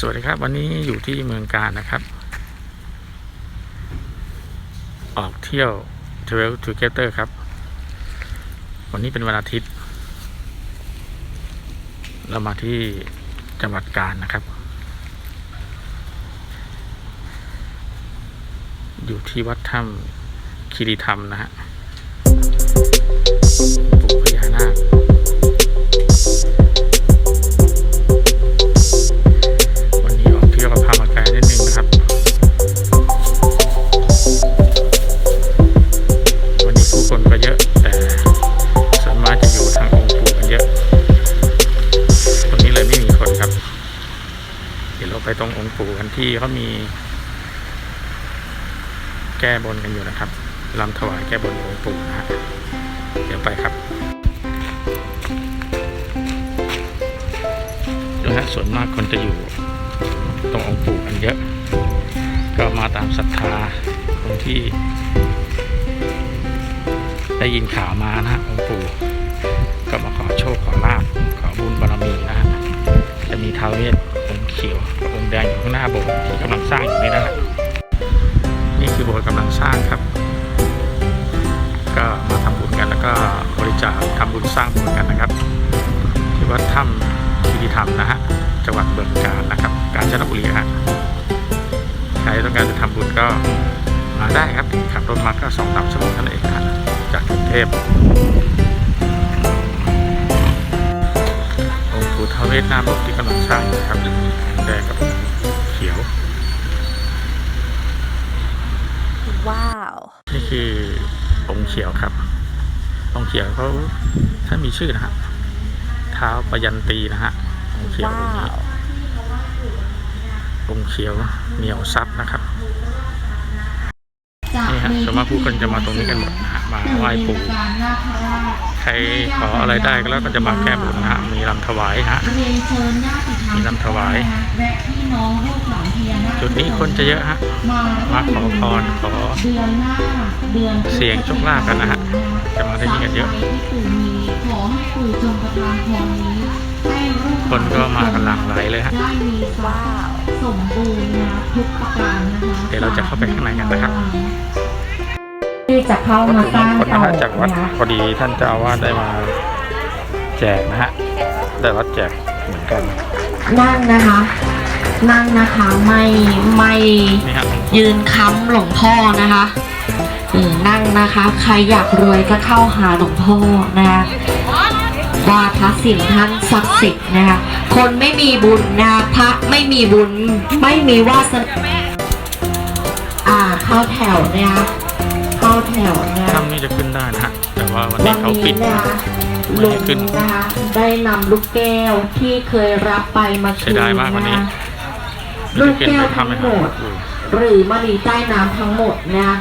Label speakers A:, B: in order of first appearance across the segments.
A: สวัสดีครับ วันนี้อยู่ที่เมืองการนะครับ ออกเที่ยว Travel Together ครับ วันนี้เป็นวันอาทิตย์ เรามาที่จังหวัดกาญนะครับ อยู่ที่วัดถ้ำคีรีธรรมนะฮะปู่พญานาค ปู่กันที่เขามี แก้บนกันอยู่นะครับลำถวายแก้บนองค์ปู่นะฮะเดี๋ยวไปครับดูฮะส่วนมากคนจะอยู่ตรงองค์ปู่กันเยอะ ก็มาตามศรัทธาคนที่ ได้ยินข่าวมานะฮะองค์ปู่ก็มาขอโชคขอลาบขอบุญบารมีนะฮะจะมีท้าวเวสองค์เขียว แดงอยู่ข้างหน้าโบสถ์ที่กำลังสร้างอยู่นี่นะฮะนี่คือโบสถ์กำลังสร้างครับ ก็มาทำบุญกันแล้วก็บริจาคทำบุญสร้างโบสถ์กันนะครับ ที่วัดถ้ำคีรีธรรมนะฮะจังหวัดเบืองกาญนะครับ กาญจนบุรีฮะใครต้องการจะทำบุญก็มาได้ครับขับรถมาก็สองสามชั่วโมงเท่านั้นเองนะจากกรุงเทพองค์ปู่ทวเวศน้าบสถ์ที่กำลังสร้างนะครับ ว้า
B: ว
A: นี่คือองค์เขียวครับ องค์เขียวเขาท่านมีชื่อนะฮะเท้าปยันตีนะฮะองค์เขียว
B: ว้า
A: องค์นี้
B: ว
A: องค์เขียวเหนียวซับนะครับ นี่ฮะส่วนมากผู้คนจะมาตรงนี้กันหมดนะฮะมาไหว้ปู่ใครขออะไรได้ก็แล้วก็จะมาแก้บนนะฮะมีลำถวายฮะ
C: เรียนเชิญญาติธรรม
A: มีลำถวาย
C: และพี่น้องลูกหลานพญานาค
A: จุดนี้คนจะเยอะฮะ
C: มา
A: มาขอพรขอ
C: เดือนหน้าเดือน
A: เสี่ยงโชคลาภกันนะฮะจะมาที่นี่กันเยอะ
C: ที่ปู่มีขอให้ปู่จงประทานพรนี้ให้ลูกหลา
A: คนก็มากันหลั่งไหลเลยฮะ
C: ได้มีทรั
B: ว้า
C: พย์
B: ว
C: ส มบูรณ์นะทุกประการนะคะ
A: เดี๋ยวเราจะเข้าไปข้างในกันนะครับ
C: ที่จะเข้ามาสร้าง
A: คน
C: ต่
A: นะ
C: อ
A: ฮะจากวัด
C: นะคะ
A: พอดีท่านเจ้าอาวาสได้มาแจกนะฮะได้วัดแจกเหมือนกัน
C: นั่งนะคะ นั่งนะคะไม่ไม่
A: นี่ฮะ
C: ยืนค้ำหลวงพ่อนะคะเออนั่งนะคะ ใครอยากรวยก็เข้าหาหลวงพ่อนะคะ วาทศิลป์ท่านศักดิ์สิทธิ์นะคะ คนไม่มีบุญนะคะพระไม่มีบุญไม่มีวาสนาอ่าเข้าแถวเนี่ยนะคะเข้าแถวเนี่ย
A: ถ้ำนี่จะขึ้นได้นะฮะแต่ว่าวัน
C: วั
A: นี้
C: น
A: เขาปิ
C: นี้
A: ด
C: นะคะ
A: ไม่
C: ลุ
A: ให้
C: ง
A: ขึ้น
C: นะคะได้นำลูกแก้วที่เคยรับไปมาคื
A: เสีย
C: น
A: ดายมากวันนี้
C: นะคะ
A: ไม่ได้ขึ้นไปถ้ำไหมครับ
C: หรือมณีใต้น้ำทั้งหมดนะ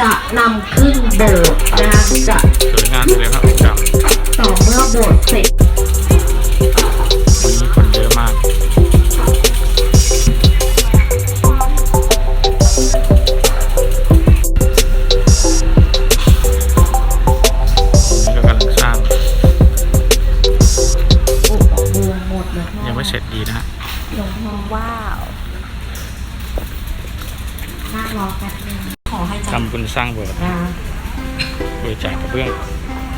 C: จะนำขึ้นโบสถ์นะจะ
A: ไม่เสร็จดีนะฮะ
C: หลวงพ่อ
B: ว้าว
C: นั่งรอแป๊บนึงขอให้จั
A: ทำบุญสร้างโบสถ์
C: นะ
A: บริจาคกระเบื้อง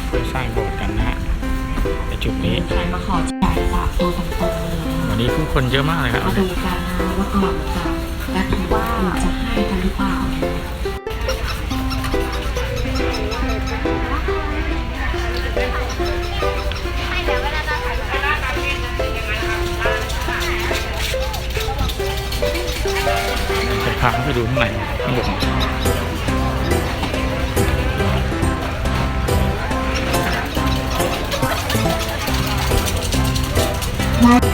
A: เพื่อสร้างโบสถ์กันนะฮะในจุดนี้
C: ใครมาขอจ่ายสามตัวตรงๆเลยนะ
A: วันนี้ผู้คนเยอะมากเลยครับ
C: มาดูกันนะว่าก่อนจะกระถิ่นอื่นจะให้กันหรือเปล่า
A: จะพาไปดูข้างในข้างบน
C: ได้